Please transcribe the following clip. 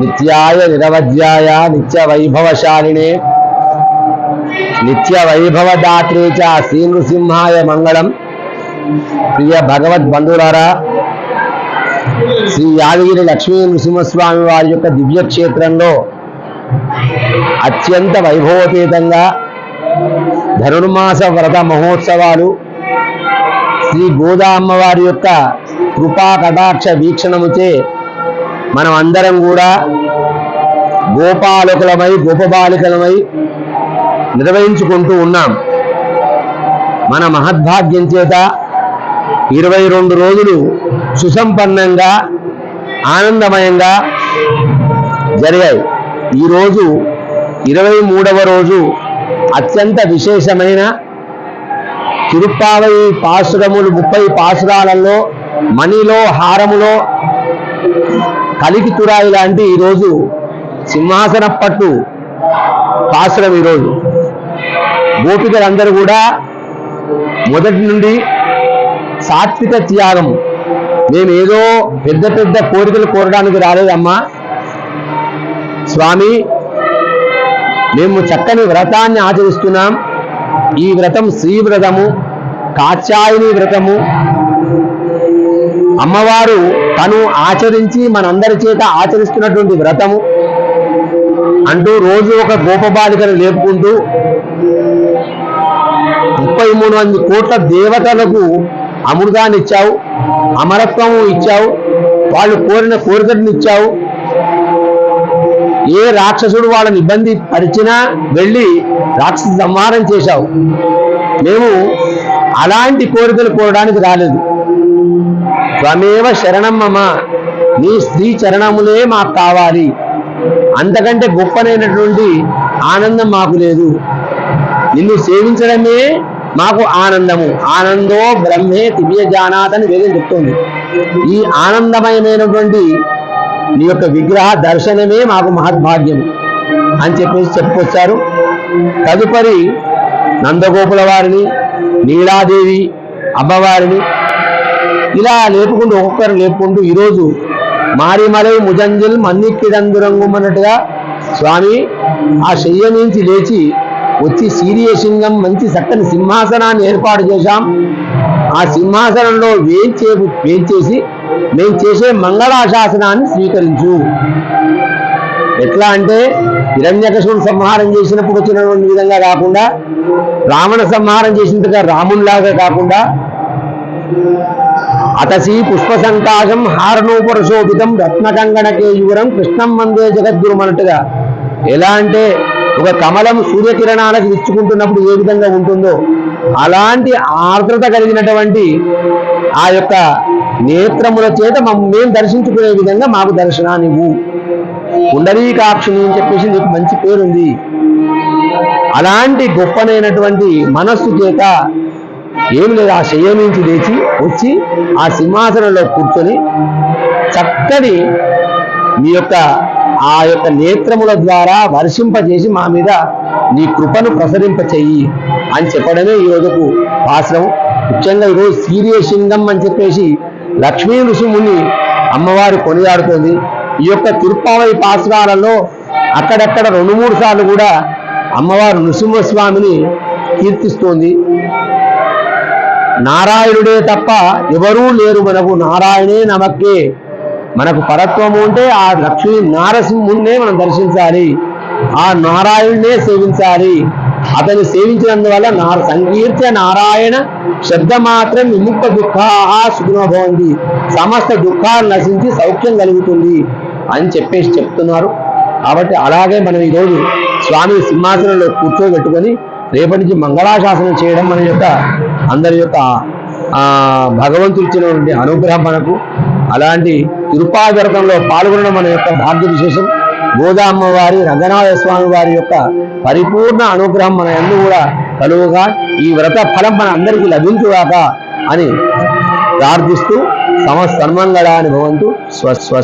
నిత్యాయ నిరవధ్యాయ నిత్య వైభవశాలినే నిత్య వైభవదాత్రే చ శ్రీ నృసింహాయ మంగళం ప్రియ భగవద్ బంధువులారా శ్రీ యాదగిరి లక్ష్మీ నృసింహస్వామి వారి యొక్క దివ్యక్షేత్రంలో అత్యంత వైభవోపేతంగా ధనుర్మాస వ్రత మహోత్సవాలు శ్రీ గోదా అమ్మవారి యొక్క కృపా కటాక్ష వీక్షణముచే మనం అందరం కూడా గోపాలకులమై గోపబాలికలమై నిర్వహించుకుంటూ ఉన్నాం. మన మహద్భాగ్యం చేత ఇరవై రెండు రోజులు సుసంపన్నంగా ఆనందమయంగా జరిగాయి. ఈరోజు ఇరవై మూడవ రోజు అత్యంత విశేషమైన తిరుప్పావై పాసురములు ముప్పై పాసురాలలో మణిలో హారములో కలికి తురాయి లాంటి ఈరోజు సింహాసన పట్టు పాసురం ఈరోజు. గోపికలందరూ కూడా మొదటి నుండి సాత్విక త్యాగం. మేమేదో ఏదో పెద్ద పెద్ద కోరికలు కోరడానికి రాలేదమ్మా. స్వామి మేము చక్కని వ్రతాన్ని ఆచరిస్తున్నాం. ఈ వ్రతం శ్రీ వ్రతము కాచాయిని వ్రతము. అమ్మవారు తను ఆచరించి మనందరి చేత ఆచరిస్తున్నటువంటి వ్రతము అంటూ రోజు ఒక గోపబాలికను లేపుకుంటూ ముప్పై మూడు మంది కోట్ల దేవతలకు అమృతాన్ని ఇచ్చావు అమరత్వము ఇచ్చావు వాళ్ళు కోరిన కోరికలను ఇచ్చావు. ఏ రాక్షసుడు వాళ్ళని ఇబ్బంది పరిచినా వెళ్ళి రాక్షస సంహారం చేశావు. మేము అలాంటి కోరికలు కోరడానికి రాలేదు. త్వమేవ శరణం మమ నీ స్త్రీ చరణములే మాకు కావాలి. అంతకంటే గొప్పనైనటువంటి ఆనందం మాకు లేదు. నిన్ను సేవించడమే మాకు ఆనందము. ఆనందో బ్రహ్మే దివ్య జానాత్ అని వేదం చెప్తుంది. ఈ ఆనందమయమైనటువంటి నీ యొక్క విగ్రహ దర్శనమే మాకు మహద్భాగ్యం అని చెప్పేసి చెప్పుకొచ్చారు. తదుపరి నందగోపుల వారిని నీలాదేవి అమ్మవారిని ఇలా లేపుకుంటూ ఒక్కొక్కరు లేపుకుంటూ ఈరోజు మారిమలై ముజంజల్ మన్నిక్కిడందురంగుమన్నట్టుగా స్వామి ఆ శయ్య నుంచి లేచి వచ్చి సీరియసింగం మంచి చక్కని సింహాసనాన్ని ఏర్పాటు చేశాం. ఆ సింహాసనంలో వేంచే వేంచేసి మేము చేసే మంగళాశాసనాన్ని స్వీకరించు. ఎట్లా అంటే హిరణ్యకశుని సంహారం చేసినప్పుడు వచ్చినటువంటి విధంగా కాకుండా రావణ సంహారం చేసినట్టుగా రామునిలాగా కాకుండా అతసి పుష్ప సంకాశం హారణోపరశోభితం రత్నకంగణకేయూరం కృష్ణం వందే జగద్గురు అన్నట్టుగా. ఎలా అంటే ఒక కమలం సూర్యకిరణాలకు విచ్చుకుంటున్నప్పుడు ఏ విధంగా ఉంటుందో అలాంటి ఆర్ద్రత కలిగినటువంటి ఆ యొక్క నేత్రముల చేత మేము దర్శించుకునే విధంగా మాకు దర్శనానివ్వు. పుండరీకాక్షిని అని చెప్పేసి నీకు మంచి పేరుంది. అలాంటి గొప్పనైనటువంటి మనస్సు చేత ఏం లేదు ఆ శయ్య నుంచి లేచి వచ్చి ఆ సింహాసనంలో కూర్చొని చక్కని మీ యొక్క ఆ యొక్క నేత్రముల ద్వారా వర్షింపజేసి మా మీద నీ కృపను ప్రసరింప చెయ్యి అని చెప్పడమే ఈ రోజుకు ఆశ్రమం. ముఖ్యంగా ఈరోజు సీరియసింగం అని చెప్పేసి లక్ష్మీ నృసింహుని అమ్మవారు కొనియాడుతోంది. ఈ యొక్క తిరుపావై పాసురాలలో అక్కడక్కడ రెండు మూడు సార్లు కూడా అమ్మవారు నృసింహస్వామిని కీర్తిస్తోంది. నారాయణుడే తప్ప ఎవరూ లేరు మనకు. నారాయణే నమక్కే మనకు పరత్వం ఉంటే ఆ లక్ష్మీ నారసింహుణ్ణే మనం దర్శించాలి. ఆ నారాయణుడే సేవించాలి. అతను సేవించినందువల్ల నా సంకీర్త నారాయణ శబ్ద మాత్రం విముక్త దుఃఖా సుగుణభవంది సమస్త దుఃఖాలు నశించి సౌఖ్యం కలుగుతుంది అని చెప్పేసి చెప్తున్నారు. కాబట్టి అలాగే మనం ఈరోజు స్వామి సింహాసనంలో కూర్చోబెట్టుకొని రేపటి నుంచి మంగళాశాసనం చేయడం మన యొక్క అందరి యొక్క భగవంతుడు ఇచ్చినటువంటి అనుగ్రహం మనకు. అలాంటి తిరుపాదరకంలో పాల్గొనడం మన యొక్క భాగ్య విశేషం. గోదామ్మ వారి రంగనాథ స్వామి వారి యొక్క పరిపూర్ణ అనుగ్రహం మన ఎందు కూడా కలుగుగా. ఈ వ్రత ఫలం మన అందరికీ లభించుగాక అని ప్రార్థిస్తూ సమస్తన్మంగళాన్ని భవంతు. స్వ స్వ